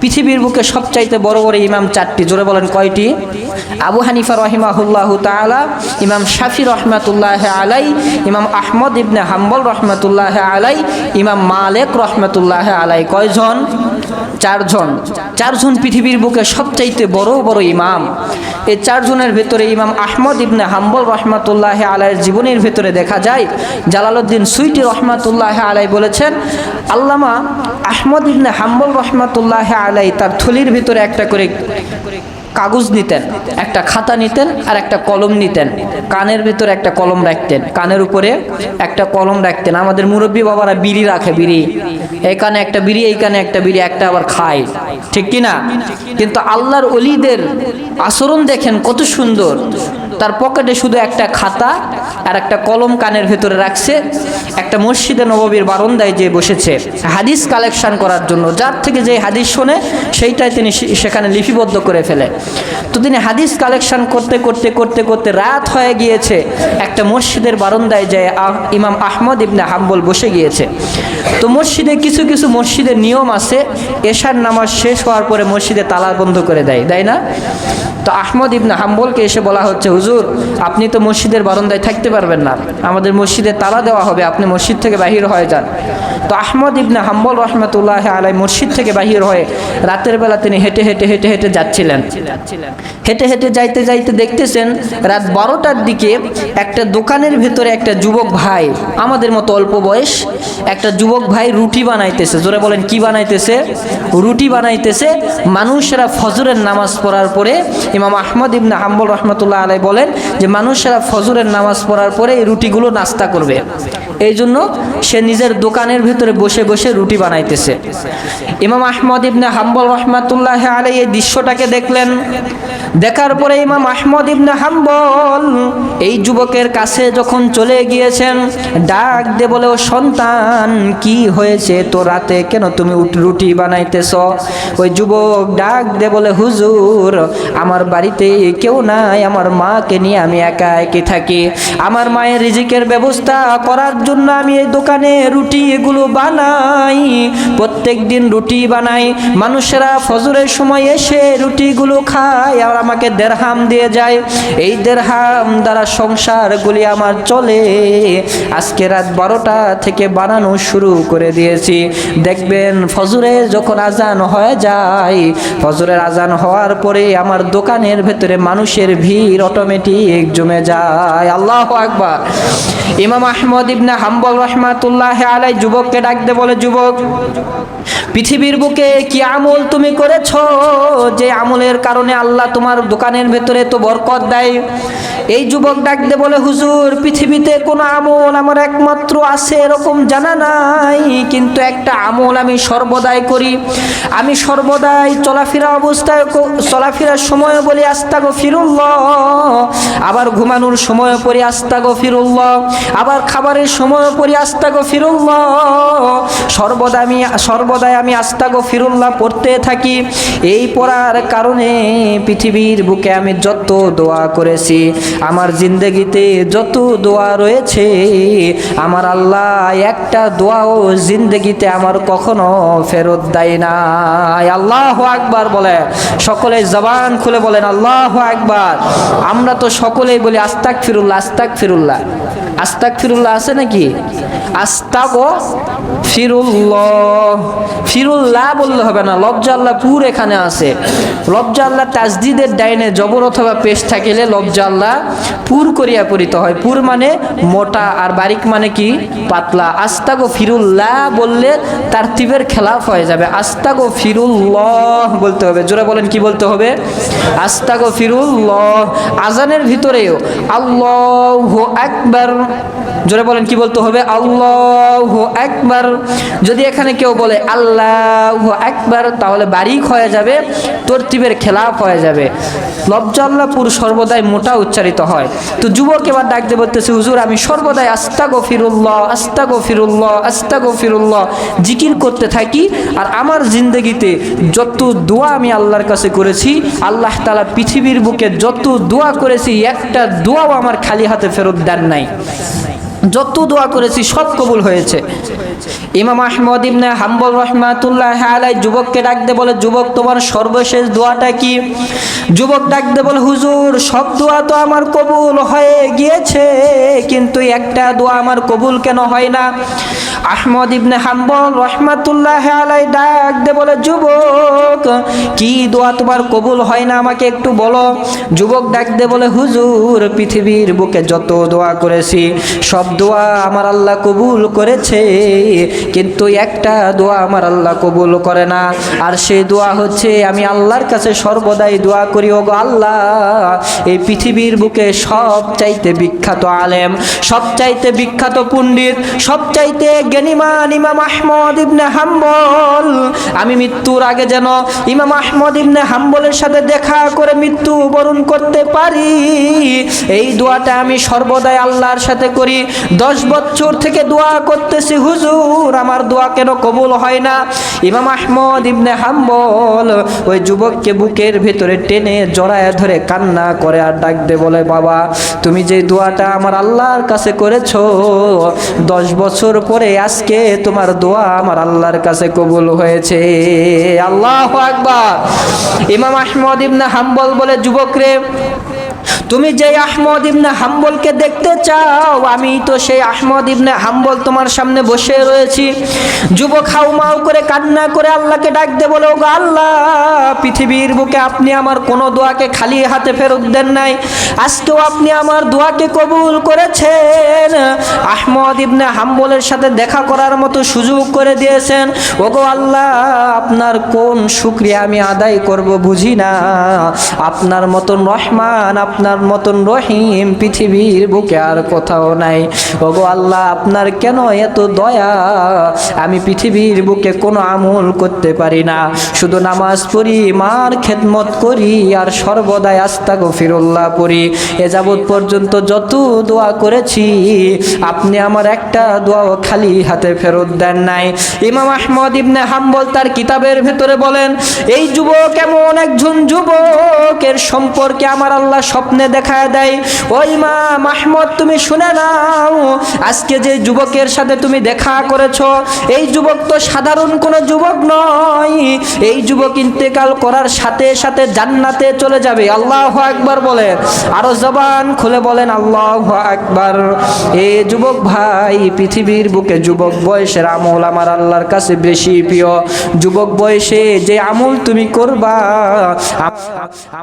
পৃথিবীর বুকে সবচাইতে বড় বড় ইমাম চারটি, জোরে বলেন কয়টি? আবু হানিফা রহিমাহুল্লাহ তালা ইমাম শাফি রহমাতুল্লাহ আলাই ইমাম আহমদ ইবনে হাম্বল রহমাতুল্লাহ আলাই ইমাম মালেক রহমাতুল্লাহ আলাই কয়জন? চারজন। চারজন পৃথিবীর বুকে সবচাইতে বড় বড় ইমাম। এই চারজনের ভেতরে ইমাম আহমদ ইবনে হাম্বল রহমাতুল্লাহ আলাইয়ের জীবনের ভেতরে দেখা যায়, জালালউদ্দিন সুইটি রহমাতুল্লাহ আলাই বলেছেন, আল্লামা আহমদ ইবনে হাম্বল রহমাতুল্লাহ আলাই তার থলির ভেতরে একটা করে কাগজ নিতেন, একটা খাতা নিতেন আর একটা কলম নিতেন। কানের ভেতর একটা কলম রাখতেন, কানের উপরে একটা কলম রাখতেন। আমাদের মুরব্বী বাবারা বিড়ি রাখে, বিড়ি। এই কানে একটা বিড়ি এইখানে একটা বিড়ি, একটা আবার খায়। ঠিক কিনা? কিন্তু আল্লাহর অলিদের আচরণ দেখেন কত সুন্দর। তার পকেটে শুধু একটা খাতা আর একটা কলম কানের ভেতরে রাখছে। একটা মসজিদে নববীর বারন্দায় যে বসেছে। হাদিস কালেকশন করার জন্য। যার থেকে যে হাদিস শোনে, সেইটাই তিনি সেখানে লিপিবদ্ধ করে ফেলে। তো তিনি হাদিস কালেকশন করতে করতে করতে করতে রাত হয়ে গিয়েছে। একটা মসজিদের বারন্দায় যে ইমাম আহমদ ইবনে হাম্বল বসে গিয়েছে। তো মসজিদে কিছু কিছু মসজিদের নিয়ম আছে। এশার নামাজ শেষ হওয়ার পরে মসজিদে তালা বন্ধ করে দেয় তাই না? তো আহমদ ইবনে হাম্বলকে এসে বলা হচ্ছে, হুজুর আপনি তো মসজিদের বারান্দায় থাকতে পারবেন না। আমাদের মসজিদে তালা দেওয়া হবে, আপনি মসজিদ থেকে বাহির হয়ে যান। তো আহমদ ইবনে হাম্বল রহমতুল্লাহ আলাই মসজিদ থেকে বাহির হয়ে রাতের বেলা তিনি হেঁটে হেঁটে হেঁটে হেঁটে যাচ্ছিলেন। হেঁটে হেঁটে যাইতে যাইতে দেখতেছেন, রাত বারোটার দিকে একটা দোকানের ভেতরে একটা যুবক ভাই, আমাদের মতো অল্প বয়স, একটা যুবক ভাই রুটি বানাইতেছে। জোরে বলেন, কি বানাইতেছে? রুটি বানাইতেছে। মানুষেরা ফজরের নামাজ পড়ার পরে ইমাম আহমদ ইবনে হাম্বল রহমতুল্লাহ আলাই বলেন যে মানুষেরা ফজরের নামাজ পড়ার পরে এই রুটিগুলো নাস্তা করবে। এই জন্য সে নিজের দোকানের ভেতরে বসে বসে রুটি বানাইতেছে। ইমাম আহমদ ইবনে হাম্বল রহমাতুল্লাহ আলাই এই দৃশ্যটাকে দেখলেন। দেখার পরে ইমাম আহমদ ইবনে হাম্বল এই যুবকের কাছে যখন চলে গিয়েছেন, ডাক দে বলে, ও সন্তান, কি হয়েছে? তো রাতে কেন তুমি রুটি বানাইতেছ? ওই যুবক ডাক দে বলে, হুজুর, আমার বাড়িতে কেউ নাই, আমার মাকে নিয়ে আমি একা একই থাকি। আমার মায়ের রিজিকের ব্যবস্থা করার জন্য আমি এই দোকানে রুটি এগুলো বানাই। প্রত্যেক দিন রুটি বানাই। মানুষেরা ফজরের সময় এসে রুটিগুলো খায় আর আমাকে দেড়হাম দিয়ে যায়। এই দেড়হাম দ্বারা সংসারগুলি আমার চলে। আজকে রাত বারোটা থেকে বানানো শুরু করে দিয়েছি। দেখবেন ফজরে যখন আজান হয়ে যায়, ফজরের আজান হওয়ার পরে আমার দোকানের ভেতরে মানুষের ভিড় অটোমেটিক জমে যায়। আল্লাহ আকবার। ইমাম আহমদ ইবনে হাম্বল রহমাতুল্লাহ আলাই যুবককে ডাকতে বলে, যুবক, পৃথিবীর বুকে কি আমল তুমি করেছ? যে আমলের কারণে আল্লাহ তোমার দোকানের ভেতরে তো বরকত দেয়? এই যুবক ডাকতে বলে, হুজুর, পৃথিবীতে কোনো আমল আমার একমাত্র আছে, এরকম জানা নাই। কিন্তু একটা আমল আমি সর্বদাই করি। আমি সর্বদাই চলাফেরা অবস্থায় চলাফেরার সময় বলি আস্তা গো ফিরুল্লাহ আবার ঘুমানোর সময় পরে আস্তা গো ফিরুল্লাহ আবার খাবারের সময় পরে আস্তা গো ফিরুল্লাহ সর্বদা আমি সর্বদাই আমি আস্তা গো ফিরুল্লাহ পড়তে থাকি। এই পড়ার কারণে পৃথিবীর বুকে আমি যত দোয়া করেছি, আমার জিন্দগিতে যত দোয়া রয়েছে, আমার আল্লাহ একটা দোয়াও জিন্দগিতে আমার কখনো ফেরত দেয় না আল্লাহ আকবার বলে। সকলে জবান খুলে বলেন, আল্লাহ আকবার। আমরা তো সকলেই বলি আস্তাক ফিরুল্লাহ আস্তাক ফিরুল্লাহ আস্তাক ফিরুল্লাহ আছে নাকি? আস্তাক ও ফিরুল্লাহ। ফিরুল্লাহ বললে হবে না লবজা আল্লাহ পুর এখানে আছে। লবজা আল্লাহ তাজদিদের ডাইনে জবর অথবা পেশ থাকিলে লবজা আল্লাহ পুর করিয়া পরিত হয়। পুর মানে মোটা, আর বারিক মানে কি? পাতলা। আস্তাগো ফিরুল্লাহ বললে তার তিবের খেলাফ হয়ে যাবে। আস্তাগো ফিরুল্লাহ বলতে হবে। জোরে বলেন, কি বলতে হবে? আস্তাগো ফিরুল্লাহ। আজানের ভিতরেও আল্লাহ আকবার। জোরে বলেন, কি বলতে হবে? আল্লাহ একবার যদি এখানে কেউ বলে আল্লাহ একবার তাহলে বারিক হয়ে যাবে, তরতিবের খেলাফ হয়ে যাবে। লবজাল্লাপুর সর্বদাই মোটা উচ্চারিত হয়। তো যুবক এবার ডাকতে বলতেছে, হুজুর, আমি সর্বদাই আস্তা গফিরুল্লাহ আস্তা গফিরুল্লাহ আস্তা গফিরুল্লাহ জিকির করতে থাকি আর আমার জিন্দগিতে যত দোয়া আমি আল্লাহর কাছে করেছি, আল্লাহ তালা পৃথিবীর বুকে যত দোয়া করেছি, একটা দোয়াও আমার খালি হাতে ফেরত দেন নাই। যত দোয়া করেছি, সব কবুল হয়েছে। ইমাম আহমদ ইবনে হাম্বল রহমাতুল্লাহ আলাই যুবককে ডাকতে বলে, যুবক, তোমার সর্বশেষ দোয়াটা কি? যুবক ডাকতে বলে, হুজুর, সব দোয়া তো আমার কবুল হয়ে গিয়েছে, কিন্তু একটা দোয়া আমার কবুল কেন হয় না? আহমদ ইবনে হাম্বল রহমাতুল্লাহ আলাই ডাক দে বলে, যুবক, কি দোয়া তোমার কবুল হয় না? আমাকে একটু বলো। যুবক ডাক দে বলে, হুজুর, পৃথিবীর বুকে যত দোয়া করেছি, সব দোয়া আমার আল্লাহ কবুল করেছে। কিন্তু একটা দোয়া আমার আল্লাহ কবুল করে না। আর সেই দোয়া হচ্ছে, আমি আল্লাহর কাছে সর্বদাই দোয়া করি ও গো আল্লাহ, এই পৃথিবীর বুকে সব চাইতে বিখ্যাত আলেম সব চাইতে বিখ্যাত পণ্ডিত সব চাইতে জ্ঞানীমান ইমাম আহমদ ইবনে হাম্বল। আমি মৃত্যুর আগে যেন ইমাম আহমদ ইবনে হাম্বলের সাথে দেখা করে মৃত্যু বরণ করতে পারি। এই দোয়াটা আমি সর্বদাই আল্লাহর সাথে করি। দশ বছর থেকে দোয়া করতেছি, হুজুর, আমার দোয়া কেন কবুল হয় না? ইমাম আহমদ ইবনে হাম্বল ওই যুবককে বুকের ভেতরে টেনে জড়ায় ধরে কান্না করে আর ডাক দে বলে, বাবা, তুমি যে দোয়াটা আমার আল্লাহর কাছে করেছ, দশ বছর পরে আজকে তোমার দোয়া আমার আল্লাহর কাছে কবুল হয়েছে। আল্লাহ আকবার। ইমাম আহমদ ইবনা হাম্বল বলে যুবক রে তুমি যে আহমদ ইবনে হাম্বলকে দেখতে চাও, আমি তো সেই আহমদ ইবনে হাম্বল তোমার সামনে বসে রয়েছি। যুবক হাউমাউ করে কান্না করে আল্লাহকে ডাক দে বলে, ওগো আল্লাহ, পৃথিবীর বুকে আপনি আমার কোনো দোয়াকে খালি হাতে ফেরত দেন নাই। আজকেও আপনি আমার দোয়াকে কবুল করেছেন। আহমদ ইবনে হাম্বলের সাথে দেখা করার মতো সুযোগ করে দিয়েছেন। ওগো আল্লাহ, আপনার কোন শুক্রিয়া আমি আদায় করব বুঝি না। আপনার মতন রহমান আপনার মতন রহিম পৃথিবীর বুকে আর কোথাও নাই। ওগো আল্লাহ, আপনার কেন এত দয়া? আমি পৃথিবীর বুকে কোনো আমল করতে পারি না। শুধু নামাজ পড়ি, মার খেদমত করি, আর সর্বদাই আস্তা গফিরুল্লাহ পড়ি। এ যাবৎ পর্যন্ত যত দোয়া করেছি, আপনি আমার একটা দোয়াও খালি হাতে ফেরত দেন নাই। ইমাম আহমদ ইবনে হাম্বল তার কিতাবের ভেতরে বলেন, এই যুবক এমন একজন যুবকের সম্পর্কে আমার আল্লাহ স্বপ্নে দেখায় দেয় ও ইমাম আহমদ তুমি শুনে নাও, আজকে যে যুবকের সাথে তুমি দেখা করেছ, এই যুবক তো সাধারণ কোনো যুবক নয়, এই যুবক ইন্তেকাল করার সাথে সাথে জান্নাতে চলে যাবে। আল্লাহ আকবার বলেন। আরও জবান খুলে বলেন, আল্লাহ আকবার। এ যুবক ভাই, পৃথিবীর বুকে যুবক বয়সের আমল আমার আল্লাহর কাছে বেশি প্রিয়। যুবক বয়সে যে আমল তুমি করবা